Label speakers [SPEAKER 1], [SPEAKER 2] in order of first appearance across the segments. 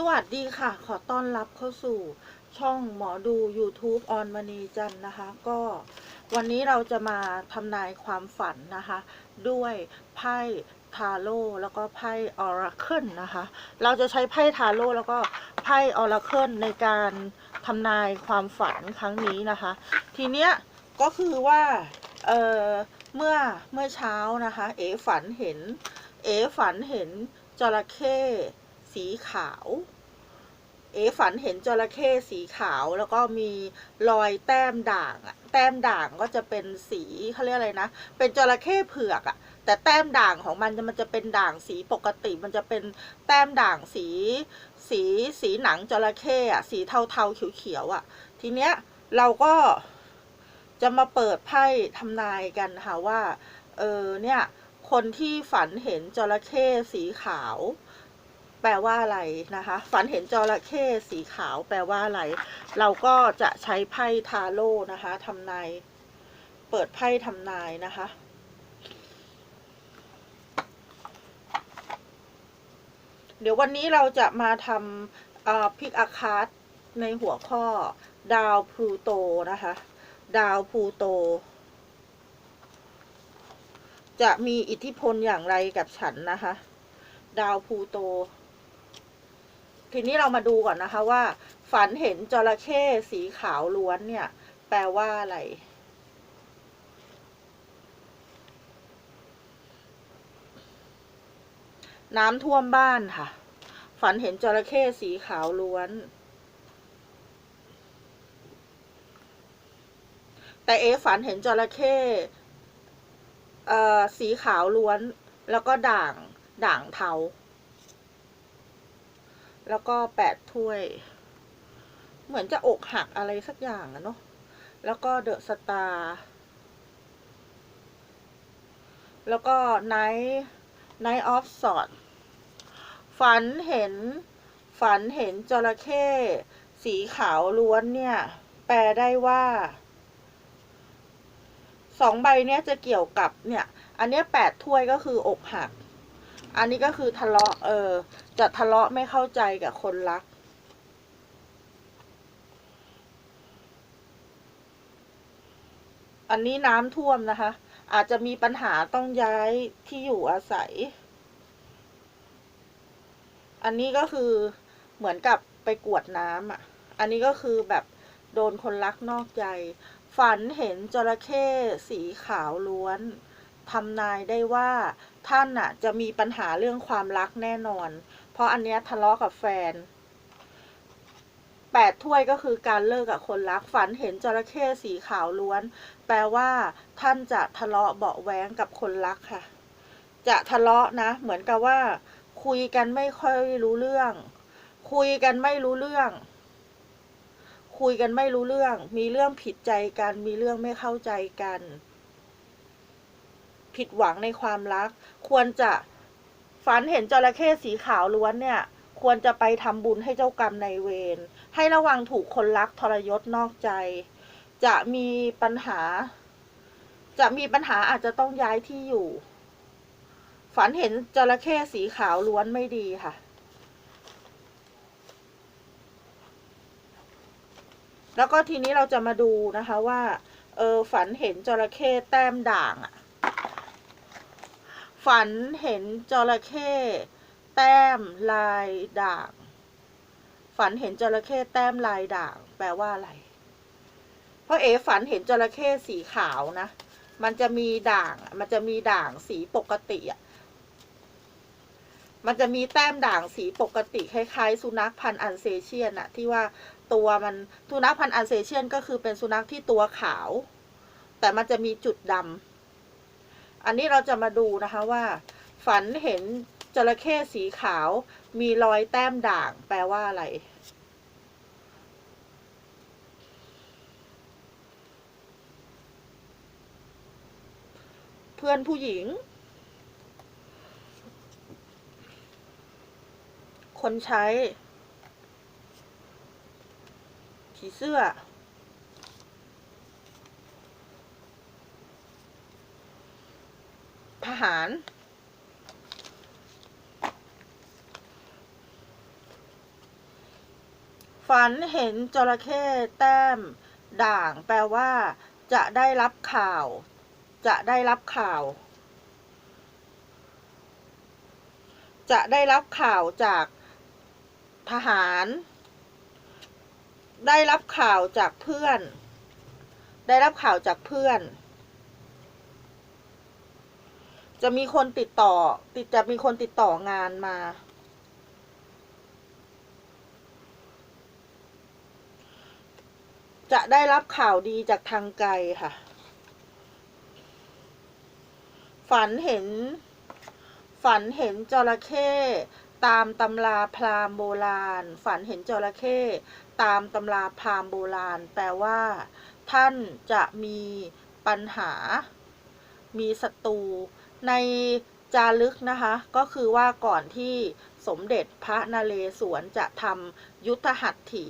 [SPEAKER 1] สวัสดีค่ะ ขอต้อนรับเข้าสู่ช่องหมอดู YouTube ออนมณีจันนะคะ ก็วันนี้เราจะมาทำนายความฝันนะคะ ด้วยไพ่ทาโร่แล้วก็ไพ่ออราเคิลนะคะ เราจะใช้ไพ่ทาโร่แล้วก็ไพ่ออราเคิลในการทำนายความฝันครั้งนี้นะคะ ทีเนี้ยก็คือว่าเออเมื่อเมื่อเช้านะคะ เอ๋ฝันเห็น เอ๋ฝันเห็นจระเข้ สีขาว เอ๋ฝันเห็นจระเข้สีขาวแล้วก็มีรอยแต้มด่างอะแต้มด่างก็จะเป็นสีเขาเรียกอะไรนะ เป็นจระเข้เผือกอะแต่แต้มด่างของมันจะมันจะเป็นด่างสีปกติ มันจะเป็นแต้มด่างสีสีสีหนังจระเข้อะสีเทาๆเขียวๆอะทีเนี้ยเราก็จะมาเปิดไพ่ทำนายกันค่ะว่า เออเนี่ย คนที่ฝันเห็นจระเข้สีขาว แปลว่าอะไรนะคะ ฝันเห็นจระเข้สีขาวแปลว่าอะไร เราก็จะใช้ไพ่ทาโร่นะคะทำนายเปิดไพ่ทำนายนะคะเดี๋ยววันนี้เราจะมาทำพิกอาคาร์ดในหัวข้อดาวพลูโตนะคะ ดาวพลูโต จะมีอิทธิพลอย่างไรกับฉันนะคะ ดาวพลูโต ทีนี้เรามาดูก่อนนะคะว่า ฝันเห็นจระเข้สีขาวล้วนเนี่ย แปลว่าอะไรน้ำท่วมบ้านค่ะ ฝันเห็นจระเข้สีขาวล้วน แต่เอฝันเห็นจระเข้เอ่อสีขาวล้วน แล้วก็ด่างด่างเทา แล้วก็แปดถ้วย เหมือนจะอกหักอะไรสักอย่างอะเนาะแล้วก็เดอะสตาร์แล้วก็ไนท์ไนท์ออฟสอดฝันเห็น ฝันเห็นจระเข้สีขาวล้วนเนี่ย แปลได้ว่าสองใบเนี้ยจะเกี่ยวกับเนี่ย อันเนี้ยแปดถ้วยก็คืออกหัก อันนี้ก็คือทะเลาะ เออ จะทะเลาะไม่เข้าใจกับคนรัก อันนี้น้ำท่วมนะคะ อาจจะมีปัญหาต้องย้ายที่อยู่อาศัย อันนี้ก็คือเหมือนกับไปกวดน้ำอะ อันนี้ก็คือแบบโดนคนรักนอกใจ ฝันเห็นจระเข้สีขาวล้วนทำนายได้ว่า ท่านน่ะจะมีปัญหาเรื่องความรักแน่นอน เพราะอันเนี้ยทะเลาะกับแฟนแปดถ้วยก็คือการเลิกกับคนรักฝันเห็นจระเข้สีขาวล้วน แปลว่าท่านจะทะเลาะเบาะแว้งกับคนรักค่ะ จะทะเลาะนะ เหมือนกับว่า คุยกันไม่ค่อยรู้เรื่อง คุยกันไม่รู้เรื่อง คุยกันไม่รู้เรื่อง มีเรื่องผิดใจกัน มีเรื่องไม่เข้าใจกัน ผิดหวังในความรัก ควรจะฝันเห็นจระเข้สีขาวล้วนเนี่ย ควรจะไปทำบุญให้เจ้ากรรมในเวร ให้ระวังถูกคนรักทรยศนอกใจ จะมีปัญหา จะมีปัญหาอาจจะต้องย้ายที่อยู่ ฝันเห็นจระเข้สีขาวล้วนไม่ดีค่ะแล้วก็ทีนี้เราจะมาดูนะคะว่า เออฝันเห็นจระเข้แต้มด่างอะ ฝันเห็นจระเข้แต้มลายด่าง ฝันเห็นจระเข้แต้มลายด่าง แปลว่าอะไรเพราะเอฝันเห็นจระเข้สีขาวนะ มันจะมีด่าง มันจะมีด่างสีปกติอะ มันจะมีแต้มด่างสีปกติคล้ายๆ สุนัขพันธุ์อันเซเชียนอะที่ว่าตัวมันสุนัขพันธุ์อันเซเชียนก็คือเป็นสุนัขที่ตัวขาว แต่มันจะมีจุดดำ อันนี้เราจะมาดูนะคะว่า ฝันเห็นจระเข้สีขาว มีรอยแต้มด่าง แปลว่าอะไร เพื่อนผู้หญิง คนใช้ผีเสื้อ ทหารฝันเห็นจระเข้แต้ม ด่าง แปลว่า จะได้รับข่าว จะได้รับข่าว จะได้รับข่าวจากทหาร ได้รับข่าวจากเพื่อน ได้รับข่าวจากเพื่อน จะมีคนติดต่อ ติดจะมีคนติดต่องานมา จะได้รับข่าวดีจากทางไกลค่ะ ฝันเห็น ฝันเห็นจระเข้ตามตำราพราหมณ์โบราณ ฝันเห็นจระเข้ตามตำราพราหมณ์โบราณ แปลว่า ท่านจะมีปัญหา มีศัตรู ในจารึกนะคะก็คือว่าก่อนที่สมเด็จพระนเรศวรจะทำยุทธหัตถี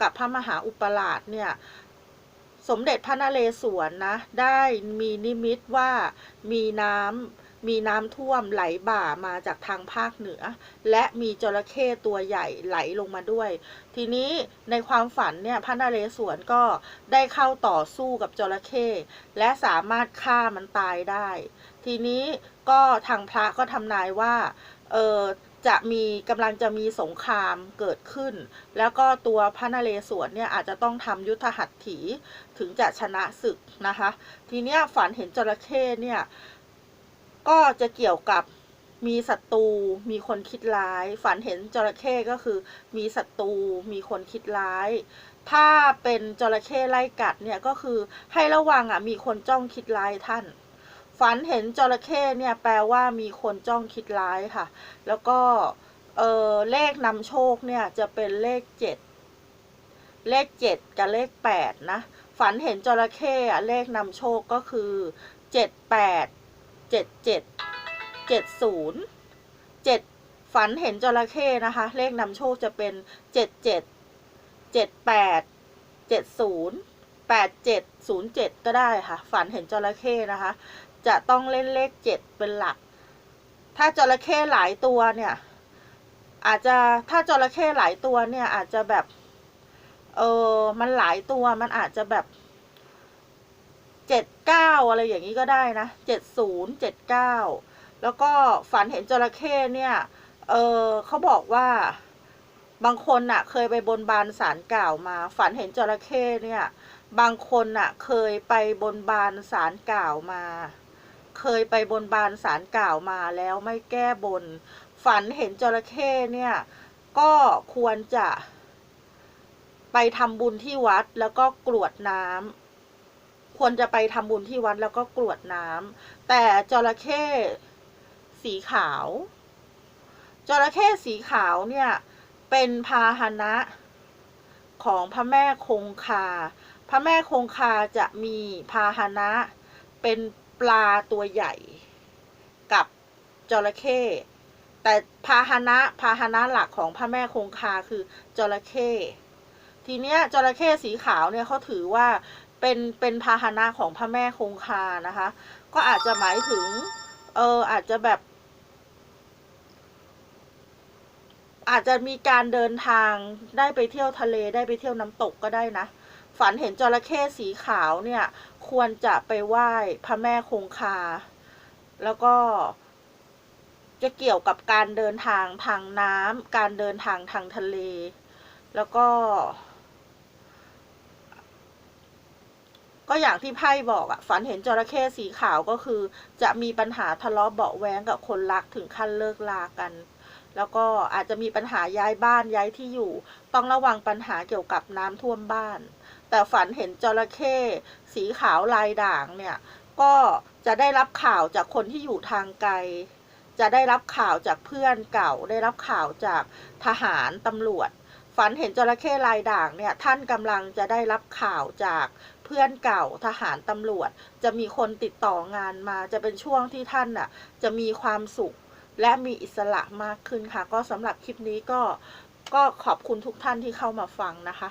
[SPEAKER 1] กับพระมหาอุปราชเนี่ยสมเด็จพระนเรศวรนะได้มีนิมิตว่ามีน้ำมีน้ำท่วมไหลบ่ามาจากทางภาคเหนือ และมีจระเข้ตัวใหญ่ไหลลงมาด้วย ทีนี้ในความฝันเนี่ยพระนเรศวรก็ได้เข้าต่อสู้กับจระเข้และสามารถฆ่ามันตายได้ ทีนี้ก็ทางพระก็ทำนายว่าเออจะมีกำลังจะมีสงครามเกิดขึ้น แล้วก็ตัวพระนเรศวรเนี่ยอาจจะต้องทำยุทธหัตถีถึงจะชนะศึกนะคะ ทีเนี้ยฝันเห็นจระเข้เนี่ยก็จะเกี่ยวกับมีศัตรูมีคนคิดร้าย ฝันเห็นจระเข้ก็คือมีศัตรูมีคนคิดร้าย ถ้าเป็นจระเข้ไล่กัดเนี่ยก็คือให้ระวังอะมีคนจ้องคิดร้ายท่าน ฝันเห็นจระเข้เนี่ยแปลว่ามีคนจ้องคิดร้ายค่ะ แล้วก็เออเลขนำโชคเนี่ยจะเป็นเลขเจ็ดเลขเจ็ดกับเลขแปดนะฝันเห็นจระเข้อะเลขนำโชคก็คือเจ็ดแปดเจ็ดเจ็ดเจ็ดศูนย์เจ็ดฝันเห็นจระเข้นะคะ เลขนำโชคจะเป็นเจ็ดเจ็ดเจ็ดแปดเจ็ดศูนย์แปดเจ็ดศูนย์เจ็ดก็ได้ค่ะ ฝันเห็นจระเข้นะคะ จะต้องเล่นเลขเจ็ดเป็นหลัก ถ้าจระเข้หลายตัวเนี่ย อาจจะถ้าจระเข้หลายตัวเนี่ย อาจจะแบบ เออมันหลายตัวมันอาจจะแบบเจ็ดเก้าอะไรอย่างนี้ก็ได้นะเจ็ดศูนย์เจ็ดเก้าแล้วก็ฝันเห็นจระเข้เนี่ย เออเขาบอกว่า บางคนน่ะ เคยไปบนบานสารกล่าวมา ฝันเห็นจระเข้เนี่ย บางคนน่ะ เคยไปบนบานสารกล่าวมา เคยไปบนบานสารกล่าวมาแล้วไม่แก้บน ฝันเห็นจระเข้เนี่ย ก็ควรจะ ไปทำบุญที่วัดแล้วก็กรวดน้ำควรจะไปทำบุญที่วัดแล้วก็กรวดน้ำแต่จระเข้สีขาวจระเข้สีขาวเนี่ย เป็นพาหนะของพระแม่คงคา พระแม่คงคาจะมีพาหนะเป็น ปลาตัวใหญ่กับจระเข้แต่พาหนะพาหนะหลักของพระแม่คงคาคือจระเข้ทีเนี้ยจระเข้สีขาวเนี่ยเขาถือว่าเป็นเป็นพาหนะของพระแม่คงคานะคะ ก็อาจจะหมายถึง เอออาจจะแบบ อาจจะมีการเดินทางได้ไปเที่ยวทะเลได้ไปเที่ยวน้ำตกก็ได้นะ ฝันเห็นจระเข้สีขาวเนี่ย ควรจะไปไหว้พระแม่คงคา แล้วก็จะเกี่ยวกับการเดินทางทางน้ำการเดินทางทางทะเล แล้วก็ ก็อย่างที่ไพ่บอกอะฝันเห็นจระเข้สีขาวก็คือ จะมีปัญหาทะเลาะเบาะแว้งกับคนรักถึงขั้นเลิกลากัน แล้วก็อาจจะมีปัญหาย้ายบ้านย้ายที่อยู่ ต้องระวังปัญหาเกี่ยวกับน้ำท่วมบ้าน แต่ฝันเห็นจระเข้สีขาวลายด่างเนี่ย ก็จะได้รับข่าวจากคนที่อยู่ทางไกล จะได้รับข่าวจากเพื่อนเก่า ได้รับข่าวจากทหารตำรวจ ฝันเห็นจระเข้ลายด่างเนี่ย ท่านกำลังจะได้รับข่าวจากเพื่อนเก่าทหารตำรวจ จะมีคนติดต่องานมา จะเป็นช่วงที่ท่านน่ะ จะมีความสุขและมีอิสระมากขึ้นค่ะ ก็สำหรับคลิปนี้ก็ก็ขอบคุณทุกท่านที่เข้ามาฟังนะคะ